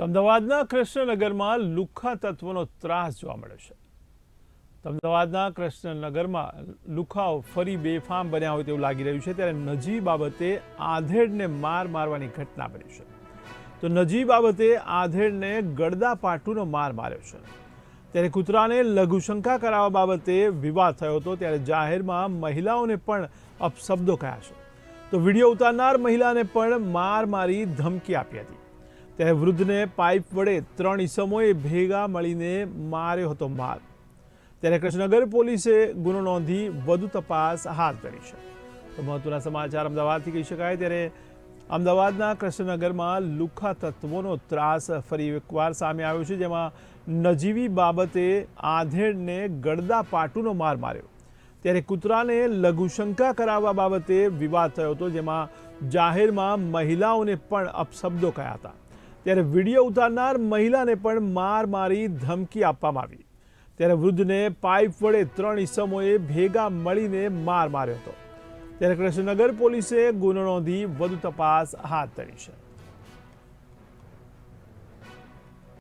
અમદાવાદના કૃષ્ણનગરમાં લુખ્ખા તત્વોનો ત્રાસ જોવા મળ્યો છે. અમદાવાદના કૃષ્ણનગરમાં લુખાઓ ફરી બેફામ બન્યા હોય તેવું લાગી રહ્યું છે, ત્યારે નજી બાબતે આધેડને માર મારવાની ઘટના બની છે. તો નજી બાબતે આધેડને ગળદા પાટુનો માર માર્યો છે. ત્યારે કૂતરાને લઘુશંકા કરાવવા બાબતે વિવાદ થયો હતો, ત્યારે જાહેરમાં મહિલાઓને પણ અપશબ્દો કહ્યા છે. તો વીડિયો ઉતારનાર મહિલાને પણ માર મારી ધમકી આપી હતી. ત્યારે વૃદ્ધને પાઇપ વડે ત્રણ ઈસમોએ ભેગા મળીને માર્યો હતો માર. ત્યારે કૃષ્ણનગર પોલીસે ગુનો નોંધી વધુ તપાસ હાથ ધરી છે. તો મહત્વના સમાચાર અમદાવાદથી કહી શકાય ત્યારે અમદાવાદના કૃષ્ણનગરમાં લુખ્ખા તત્વોનો ત્રાસ ફરી એકવાર સામે આવ્યો છે, જેમાં નજીવી બાબતે આધેડને ગળદા પાટુનો માર માર્યો. ત્યારે કૂતરાને લઘુશંકા કરાવવા બાબતે વિવાદ થયો હતો, જેમાં જાહેરમાં મહિલાઓને પણ અપશબ્દો કહ્યા હતા. ત્યારે વીડિયો ઉતારનાર મહિલાને પણ માર મારી ધમકી આપવામાં આવી. ત્યારે વૃદ્ધને પાઇપ વડે ત્રણ ઈસમોએ ભેગા મળીને માર માર્યો હતો. ત્યારે કૃષ્ણનગર પોલીસે ગુનો નોંધી વધુ તપાસ હાથ ધરી છે.